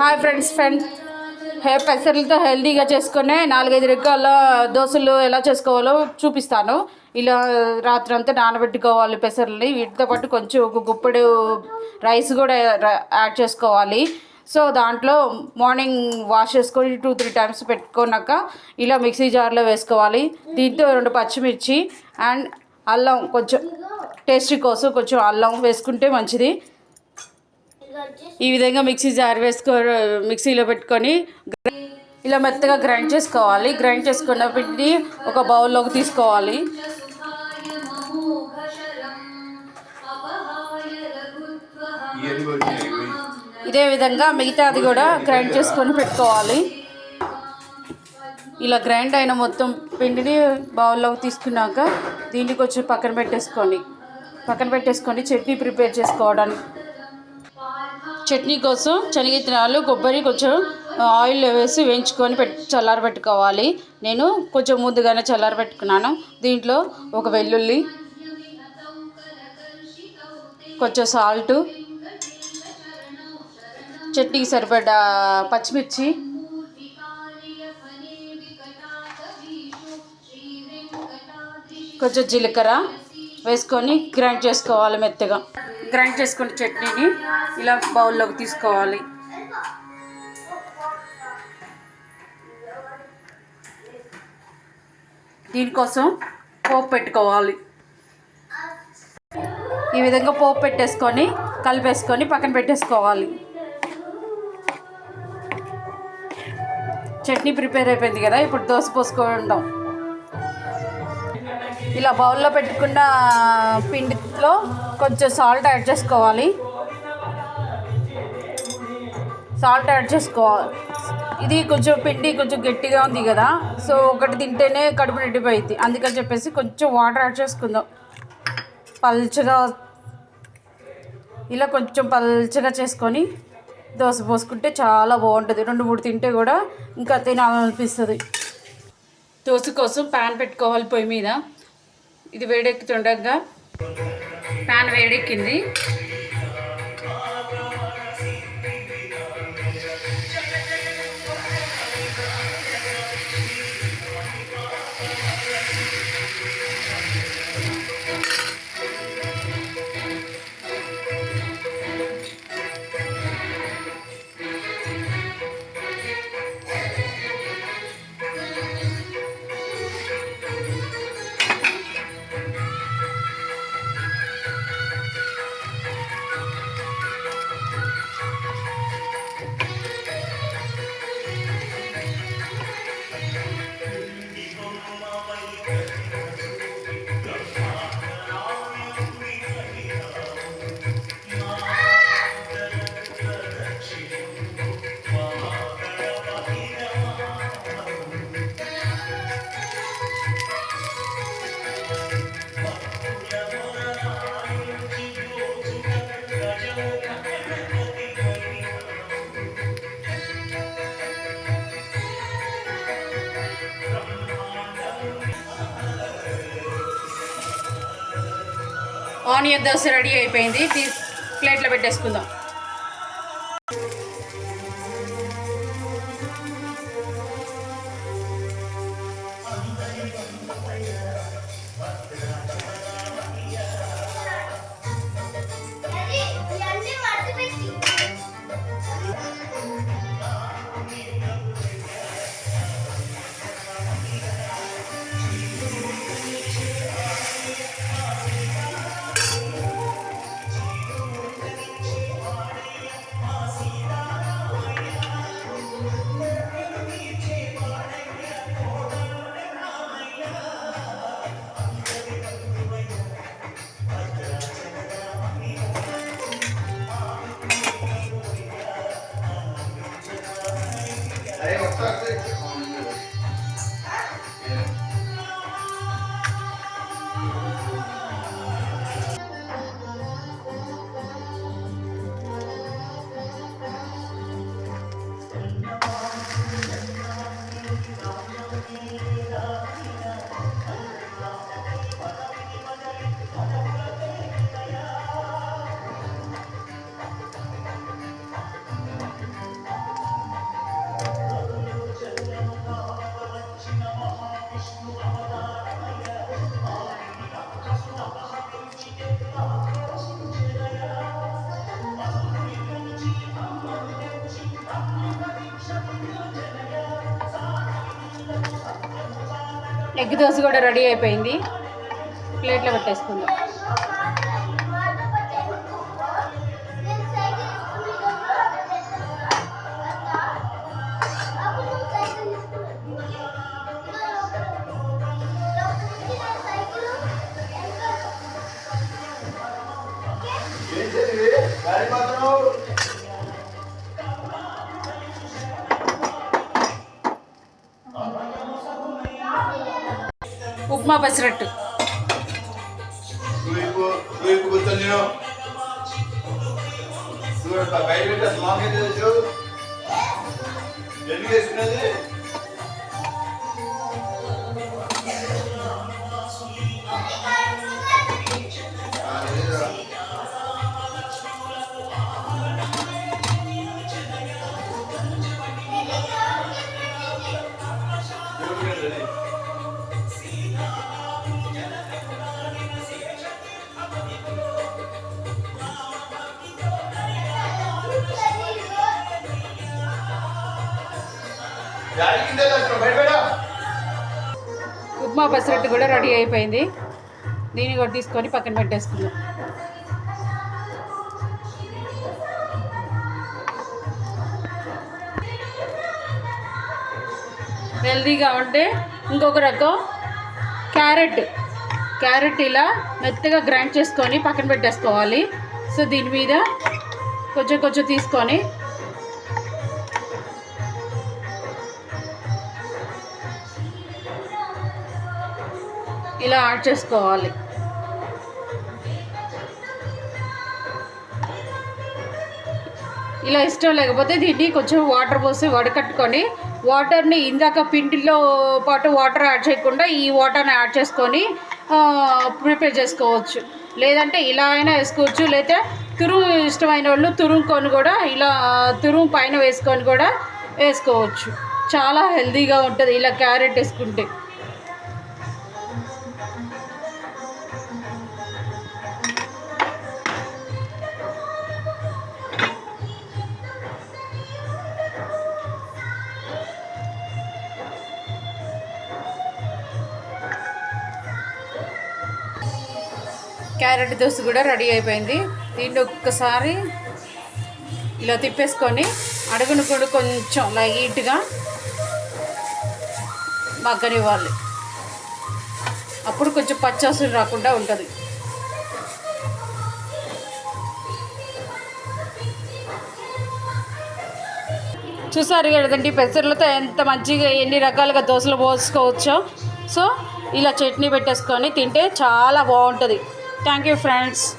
Hi friends friends hey పెసర్లతో హెల్దీగా చేసుకునే నాలుగైదు రకాల దోశలు ఎలా చేసుకోవాలో చూపిస్తాను. ఇలా రాత్రి అంతా నానబెట్టుకోవాలి పెసర్లని. వీటితో పాటు కొంచెం ఒక గుప్పెడు రైస్ కూడా యాడ్ చేసుకోవాలి. సో దాంట్లో మార్నింగ్ వాష్ చేసుకొని టూ త్రీ టైమ్స్ పెట్టుకున్నాక ఇలా మిక్సీ జార్లో వేసుకోవాలి. దీంతో రెండు పచ్చిమిర్చి అండ్ అల్లం కొంచెం టేస్టీ కోసం కొంచెం అల్లం వేసుకుంటే మంచిది. ఈ విధంగా మిక్సీ జార్ వేసుకో మిక్సీలో పెట్టుకొని ఇలా మెత్తగా గ్రైండ్ చేసుకోవాలి. గ్రైండ్ చేసుకున్న పిండి ఒక బౌల్లోకి తీసుకోవాలి. ఇదే విధంగా మిగతాది కూడా గ్రైండ్ చేసుకొని పెట్టుకోవాలి. ఇలా గ్రైండ్ అయిన మొత్తం పిండిని బౌల్లోకి తీసుకున్నాక దీన్ని కొంచెం పక్కన పెట్టేసుకోండి పక్కన పెట్టేసుకొని చట్నీ ప్రిపేర్ చేసుకోవడానికి చట్నీ కోసం శనగిత్తనాలు కొబ్బరి కొంచెం ఆయిల్ వేసి వేయించుకొని పెట్ చల్లారబెట్టుకోవాలి నేను కొంచెం ముందుగానే చల్లారబెట్టుకున్నాను దీంట్లో ఒక వెల్లుల్లి కొంచెం సాల్టు చట్నీకి సరిపడా పచ్చిమిర్చి కొంచెం జీలకర్ర వేసుకొని గ్రైండ్ చేసుకోవాలి మెత్తగా. గ్రైండ్ చేసుకున్న చట్నీని ఇలా బౌల్లోకి తీసుకోవాలి. దీనికోసం పోపు పెట్టుకోవాలి. ఈ విధంగా పోపు పెట్టేసుకొని కలిపేసుకొని పక్కన పెట్టేసుకోవాలి. చట్నీ ప్రిపేర్ అయిపోయింది కదా ఇప్పుడు దోశ పోసుకుంటాం ఇలా బౌల్లో పెట్టుకున్న పిండిలో కొంచెం సాల్ట్ యాడ్ చేసుకోవాలి. సాల్ట్ యాడ్ చేసుకోవాలి. ఇది కొంచెం పిండి కొంచెం గట్టిగా ఉంది కదా సో ఒకటి తింటేనే కడుపు నిండిపోయింది అందుకని చెప్పేసి కొంచెం వాటర్ యాడ్ చేసుకుందాం. పల్చగా ఇలా కొంచెం పల్చగా చేసుకొని దోశ పోసుకుంటే చాలా బాగుంటుంది. రెండు మూడు తింటే కూడా ఇంకా తినాలనిపిస్తుంది. దోశ కోసం ప్యాన్ పెట్టుకోవాలి పొయ్యి మీద. ఇది వేడెక్కుతుండగా ప్యాన్ వేడెక్కింది. ఆనియన్ దోశ రెడీ అయిపోయింది. ప్లేట్లో పెట్టేసుకుందాం. ఎగ్ దోశ కూడా రెడీ అయిపోయింది. ప్లేట్లో పెట్టేసుకుందాం. ఏం చదివి ఉప్మా పెసరట్టు. నువ్వు నువ్వు కూర్చొని బయట ఉప్మా పసిరెట్టు కూడా రెడీ అయిపోయింది. దీన్ని కూడా తీసుకొని పక్కన పెట్టేసుకున్నాం హెల్తీగా ఉంటే ఇంకొక రకం క్యారెట్. క్యారెట్ ఇలా మెత్తగా గ్రైండ్ చేసుకొని పక్కన పెట్టేసుకోవాలి. సో దీని మీద కొంచెం కొంచెం తీసుకొని ఇలా యాడ్ చేసుకోవాలి. ఇలా ఇష్టం లేకపోతే దీన్ని కొంచెం వాటర్ పోసి వడకట్టుకొని వాటర్ని ఇందాక పిండిలో పాటు వాటర్ యాడ్ చేయకుండా ఈ వాటర్ని యాడ్ చేసుకొని ప్రిపేర్ చేసుకోవచ్చు. లేదంటే ఇలా అయినా వేసుకోవచ్చు. లేదా తురుము ఇష్టమైన వాళ్ళు తురుముకొని కూడా ఇలా తురుము పైన వేసుకొని కూడా వేసుకోవచ్చు. చాలా హెల్తీగా ఉంటుంది ఇలా క్యారెట్ వేసుకుంటే. క్యారెట్ దోశ కూడా రెడీ అయిపోయింది. దీన్ని ఒక్కసారి ఇలా తిప్పేసుకొని అడుగును కూడా కొంచెం లైట్గా మగ్గనివ్వాలి. అప్పుడు కొంచెం పచ్చాసులు రాకుండా ఉంటుంది. చూసారు కదండి పెసర్లతో ఎంత మంచిగా ఎన్ని రకాలుగా దోశలు పోసుకోవచ్చో. సో ఇలా చట్నీ పెట్టేసుకొని తింటే చాలా బాగుంటుంది. Thank you, friends.